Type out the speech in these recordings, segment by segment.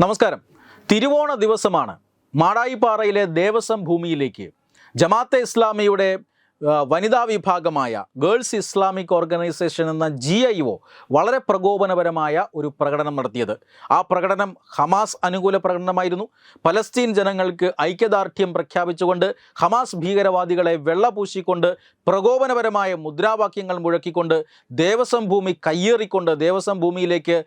നമസ്കാരം. തിരുവോണ ദിവസമാണ്. മാടായിപ്പാറയിലെ ദേവസ്വം ഭൂമിയിലേക്ക് ജമാഅത്തെ ഇസ്ലാമിയുടെ വനിതാ വിഭാഗമായ ഗേൾസ് ഇസ്ലാമിക് ഓർഗനൈസേഷൻ എന്ന ജി ഐ ഒ വളരെ പ്രകോപനപരമായ ഒരു പ്രകടനം നടത്തിയത്. ആ പ്രകടനം ഹമാസ് അനുകൂല പ്രകടനമായിരുന്നു. പലസ്തീൻ ജനങ്ങൾക്ക് ഐക്യദാർഢ്യം പ്രഖ്യാപിച്ചുകൊണ്ട് ഹമാസ് ഭീകരവാദികളെ വെള്ളപൂശിക്കൊണ്ട് പ്രകോപനപരമായ മുദ്രാവാക്യങ്ങൾ മുഴക്കിക്കൊണ്ട് ദേവസ്വം ഭൂമി കയ്യേറിക്കൊണ്ട് ദേവസ്വം ഭൂമിയിലേക്ക്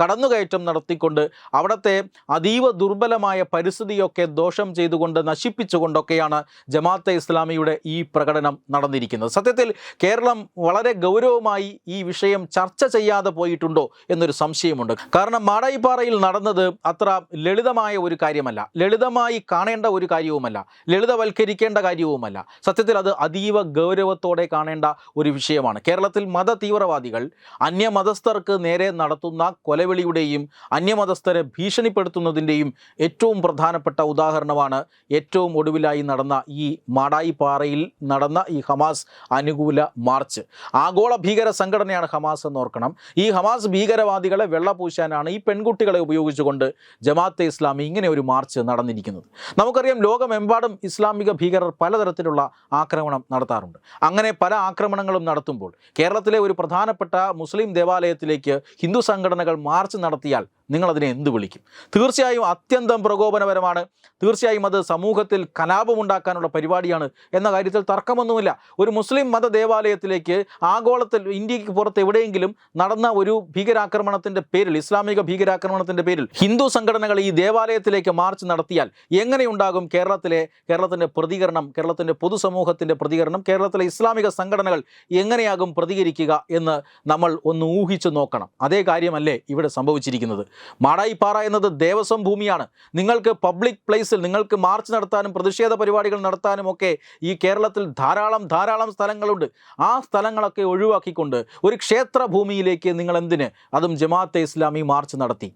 കടന്നുകയറ്റം നടത്തിക്കൊണ്ട് അവിടുത്തെ അതീവ ദുർബലമായ പരിസ്ഥിതിയൊക്കെ ദോഷം ചെയ്തുകൊണ്ട് നശിപ്പിച്ചുകൊണ്ടൊക്കെയാണ് ജമാഅത്തെ ഇസ്ലാമിയുടെ ഈ പ്രകടനം നടന്നിരിക്കുന്നത്. സത്യത്തിൽ കേരളം വളരെ ഗൗരവമായി ഈ വിഷയം ചർച്ച ചെയ്യാതെ പോയിട്ടുണ്ടോ എന്നൊരു സംശയമുണ്ട്. കാരണം മാടായിപ്പാറയിൽ നടന്നത് അത്ര ലളിതമായ ഒരു കാര്യമല്ല. ലളിതമായി കാണേണ്ട ഒരു കാര്യവുമല്ല. ലളിതവൽക്കരിക്കേണ്ട കാര്യവുമല്ല. സത്യത്തിൽ അത് അതീവ ഗൗരവത്തോടെ കാണേണ്ട ഒരു വിഷയമാണ്. കേരളത്തിൽ മത തീവ്രവാദികൾ അന്യമതസ്ഥർക്ക് നേരെ നടത്തുന്ന കൊലവിളിയുടെയും അന്യമതസ്ഥരെ ഭീഷണിപ്പെടുത്തുന്നതിന്റെയും ഏറ്റവും പ്രധാനപ്പെട്ട ഉദാഹരണമാണ് ഏറ്റവും ഒടുവിലായി നടന്ന ഈ മാടായിപ്പാറയിൽ നടന്ന ഈ ഹമാസ് അനുകൂല മാർച്ച്. ആഗോള ഭീകര സംഘടനയാണ് ഹമാസ് എന്ന് ഓർക്കണം ഈ ഹമാസ് ഭീകരവാദികളെ വെള്ളപൂശാനാണ് ഈ പെൺകുട്ടികളെ ഉപയോഗിച്ചുകൊണ്ട് ജമാഅത്തെ ഇസ്ലാമി ഇങ്ങനെ ഒരു മാർച്ച് നടന്നിരിക്കുന്നത്. നമുക്കറിയാം ലോകമെമ്പാടും ഇസ്ലാമിക ഭീകരർ പലതരത്തിലുള്ള ആക്രമണം നടത്താറുണ്ട്. അങ്ങനെ പല ആക്രമണങ്ങളും നടത്തുമ്പോൾ കേരളത്തിലെ ഒരു പ്രധാനപ്പെട്ട മുസ്ലിം ദേവാലയത്തിലേക്ക് ഹിന്ദു സംഘടനകൾ മാർച്ച് നടത്തിയാൽ നിങ്ങളതിനെ എന്ത് വിളിക്കും? തീർച്ചയായും അത്യന്തം പ്രകോപനപരമാണ്. തീർച്ചയായും അത് സമൂഹത്തിൽ കലാപമുണ്ടാക്കാനുള്ള പരിപാടിയാണ് എന്ന കാര്യത്തിൽ തർക്കമൊന്നുമില്ല. ഒരു മുസ്ലിം മത ദേവാലയത്തിലേക്ക് ആഗോളത്തിൽ ഇന്ത്യയ്ക്ക് പുറത്ത് എവിടെയെങ്കിലും നടന്ന ഒരു ഭീകരാക്രമണത്തിന്റെ പേരിൽ ഇസ്ലാമിക ഭീകരാക്രമണത്തിന്റെ പേരിൽ ഹിന്ദു സംഘടനകൾ ഈ ദേവാലയത്തിലേക്ക് മാർച്ച് നടത്തിയാൽ എങ്ങനെയുണ്ടാകും കേരളത്തിലെ കേരളത്തിന്റെ പ്രതികരണം കേരളത്തിന്റെ പൊതുസമൂഹത്തിന്റെ പ്രതികരണം കേരളത്തിലെ ഇസ്ലാമിക സംഘടനകൾ എങ്ങനെയാകും പ്രതികരിക്കുക എന്ന് നമ്മൾ ഒന്ന് ഊഹിച്ചു നോക്കണം. അതേ കാര്യമല്ലേ ഇവിടെ സംഭവിച്ചിരിക്കുന്നത്. മാടായിപ്പാറ എന്നത് ദേവസ്വം ഭൂമിയാണ്. നിങ്ങൾക്ക് പബ്ലിക് പ്ലേസിൽ നിങ്ങൾക്ക് മാർച്ച് നടത്താനും പ്രതിഷേധ പരിപാടികൾ നടത്താനും ഒക്കെ ഈ കേരളത്തിൽ ധാരാളം ധാരാളം സ്ഥലങ്ങളുണ്ട്. ആ സ്ഥലങ്ങളൊക്കെ ഒഴിവാക്കിക്കൊണ്ട് ഒരു ക്ഷേത്ര ഭൂമിയിലേക്ക് നിങ്ങൾ എന്തിന് അതും ജമാഅത്തെ ഇസ്ലാമി മാർച്ച് നടത്തി.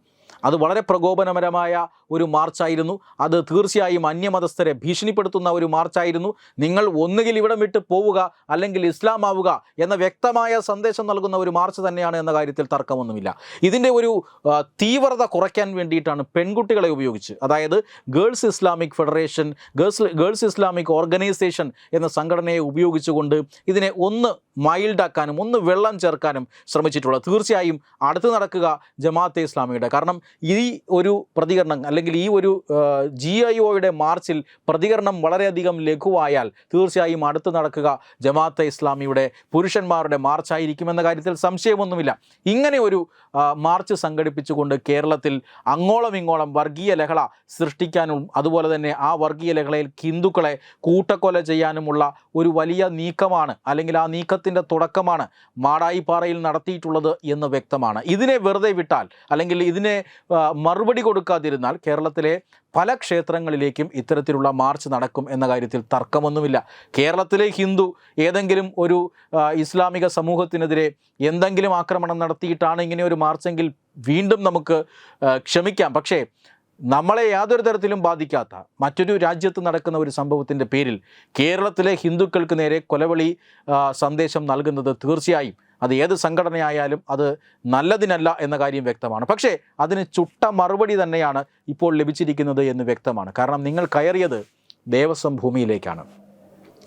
അത് വളരെ പ്രകോപനപരമായ ഒരു മാർച്ചായിരുന്നു. അത് തീർച്ചയായും അന്യമതസ്ഥരെ ഭീഷണിപ്പെടുത്തുന്ന ഒരു മാർച്ചായിരുന്നു. നിങ്ങൾ ഒന്നുകിൽ ഇവിടം വിട്ട് പോവുക അല്ലെങ്കിൽ ഇസ്ലാം ആവുക എന്ന വ്യക്തമായ സന്ദേശം നൽകുന്ന ഒരു മാർച്ച് തന്നെയാണ് എന്ന കാര്യത്തിൽ തർക്കമൊന്നുമില്ല. ഇതിന്റെ ഒരു തീവ്രത കുറയ്ക്കാൻ വേണ്ടിയിട്ടാണ് പെൺകുട്ടികളെ ഉപയോഗിച്ച്. അതായത് girls Islamic federation girls girls Islamic organisation എന്ന സംഘടനയെ ഉപയോഗിച്ചുകൊണ്ട് ഇതിനെ ഒന്ന് മൈൽഡാക്കാനും ഒന്ന് വെള്ളം ചേർക്കാനും ശ്രമിച്ചിട്ടുള്ളത്. തീർച്ചയായും അടുത്ത് നടക്കുക ജമാഅത്തെ ഇസ്ലാമിയുടെ. കാരണം ഈ ഒരു പ്രതികരണം അല്ലെങ്കിൽ ഈ ഒരു ജി ഐ ഒയുടെ മാർച്ചിൽ പ്രതികരണം വളരെയധികം ലഘുവായാൽ തീർച്ചയായും അടുത്ത് നടക്കുക. ജമാഅത്തെ ഇസ്ലാമിയുടെ പുരുഷന്മാരുടെ മാർച്ചായിരിക്കുമെന്ന കാര്യത്തിൽ സംശയമൊന്നുമില്ല. ഇങ്ങനെ ഒരു മാർച്ച് സംഘടിപ്പിച്ചുകൊണ്ട് കേരളത്തിൽ അങ്ങോളം ഇങ്ങോളം വർഗീയ ലഹള സൃഷ്ടിക്കാനും അതുപോലെ തന്നെ ആ വർഗീയ ലഹളയിൽ ഹിന്ദുക്കളെ കൂട്ടക്കൊല ചെയ്യാനുമുള്ള ഒരു വലിയ നീക്കമാണ് അല്ലെങ്കിൽ ആ നീക്കത്തിന്റെ തുടക്കമാണ് മാടായിപ്പാറയിൽ നടത്തിയിട്ടുള്ളത് എന്ന് വ്യക്തമാണ്. ഇതിനെ വെറുതെ വിട്ടാൽ അല്ലെങ്കിൽ ഇതിനെ മറുപടി കൊടുക്കാതിരുന്നാൽ കേരളത്തിലെ പല ക്ഷേത്രങ്ങളിലേക്കും ഇത്തരത്തിലുള്ള മാർച്ച് നടക്കും എന്ന കാര്യത്തിൽ തർക്കമൊന്നുമില്ല. കേരളത്തിലെ ഹിന്ദു ഏതെങ്കിലും ഒരു ഇസ്ലാമിക സമൂഹത്തിനെതിരെ എന്തെങ്കിലും ആക്രമണം നടത്തിയിട്ടാണ് ഇങ്ങനെ ഒരു മാർച്ചെങ്കിൽ വീണ്ടും നമുക്ക് ക്ഷമിക്കാം. പക്ഷേ നമ്മളെ യാതൊരു തരത്തിലും ബാധിക്കാത്ത മറ്റൊരു രാജ്യത്ത് നടക്കുന്ന ഒരു സംഭവത്തിന്റെ പേരിൽ കേരളത്തിലെ ഹിന്ദുക്കൾക്ക് നേരെ കൊലവിളി സന്ദേശം നൽകുന്നത് തീർച്ചയായും അത് ഏത് സംഘടനയായാലും അത് നല്ലതിനല്ല എന്ന കാര്യം വ്യക്തമാണ്. പക്ഷേ അതിന് ചുട്ട മറുപടി തന്നെയാണ് ഇപ്പോൾ ലഭിച്ചിരിക്കുന്നത് എന്ന് വ്യക്തമാണ്. കാരണം നിങ്ങൾ കയറിയത് ദേവസ്വം ഭൂമിയിലേക്കാണ്.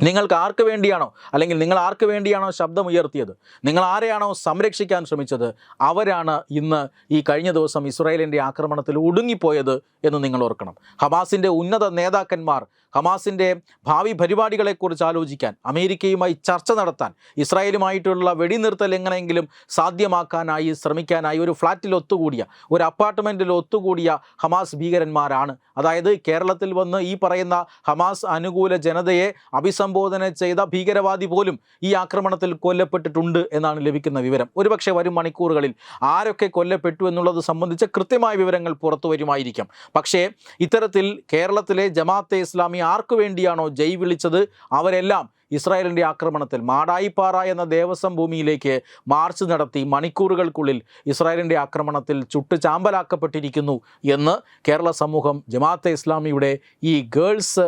നിങ്ങൾക്ക് ആർക്ക് വേണ്ടിയാണോ? അല്ലെങ്കിൽ നിങ്ങൾ ആർക്ക് വേണ്ടിയാണോ ശബ്ദം ഉയർത്തിയത് നിങ്ങൾ ആരെയാണോ സംരക്ഷിക്കാൻ ശ്രമിച്ചത്? അവരാണ് ഇന്ന് ഈ കഴിഞ്ഞ ദിവസം ഇസ്രായേലിന്റെ ആക്രമണത്തിൽ ഒടുങ്ങിപ്പോയത് എന്ന് നിങ്ങൾ ഓർക്കണം. ഹമാസിന്റെ ഉന്നത നേതാക്കന്മാർ ഹമാസിന്റെ ഭാവി പരിപാടികളെക്കുറിച്ച് ആലോചിക്കാൻ അമേരിക്കയുമായി ചർച്ച നടത്താൻ ഇസ്രായേലുമായിട്ടുള്ള വെടിനിർത്തൽ എങ്ങനെയെങ്കിലും സാധ്യമാക്കാനായി ശ്രമിക്കാനായി ഒരു ഫ്ലാറ്റിൽ ഒത്തുകൂടിയ ഒരു അപ്പാർട്ട്മെന്റിൽ ഒത്തുകൂടിയ ഹമാസ് ഭീകരന്മാരാണ്. അതായത് കേരളത്തിൽ വന്ന് ഈ പറയുന്ന ഹമാസ് അനുകൂല ജനതയെ അഭിസംബോധന ചെയ്ത ഭീകരവാദി പോലും ഈ ആക്രമണത്തിൽ കൊല്ലപ്പെട്ടിട്ടുണ്ട് എന്നാണ് ലഭിക്കുന്ന വിവരം. ഒരുപക്ഷെ വരും മണിക്കൂറുകളിൽ ആരൊക്കെ കൊല്ലപ്പെട്ടു എന്നുള്ളത് സംബന്ധിച്ച് കൃത്യമായ വിവരങ്ങൾ പുറത്തു വരുമായിരിക്കാം പക്ഷേ ഇത്തരത്തിൽ കേരളത്തിലെ ജമാഅത്തെ ഇസ്ലാമി ആർക്കു വേണ്ടിയാണോ ജയ് വിളിച്ചത്? അവരെല്ലാം ഇസ്രായേലിന്റെ ആക്രമണത്തിൽ മാടായിപ്പാറ എന്ന ദേവസ്വം ഭൂമിയിലേക്ക് മാർച്ച് നടത്തി മണിക്കൂറുകൾക്കുള്ളിൽ ഇസ്രായേലിന്റെ ആക്രമണത്തിൽ ചുട്ട് ചാമ്പലാക്കപ്പെട്ടിരിക്കുന്നു എന്ന് കേരള സമൂഹം ജമാഅത്തെ ഇസ്ലാമിയുടെ ഈ ഗേൾസ്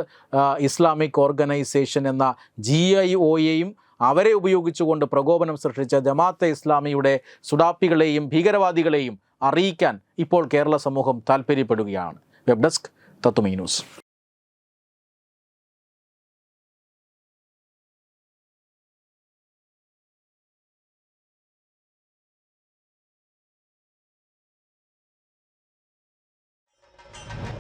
ഇസ്ലാമിക് ഓർഗനൈസേഷൻ എന്ന ജി ഐ ഒയെയും അവരെ ഉപയോഗിച്ചുകൊണ്ട് പ്രകോപനം സൃഷ്ടിച്ച ജമാഅത്തെ ഇസ്ലാമിയുടെ സുഡാപ്പികളെയും ഭീകരവാദികളെയും അറിയിക്കാൻ ഇപ്പോൾ കേരള സമൂഹം താല്പര്യപ്പെടുകയാണ് വെബ് ഡെസ്ക് തത്തുമൈ ന്യൂസ്.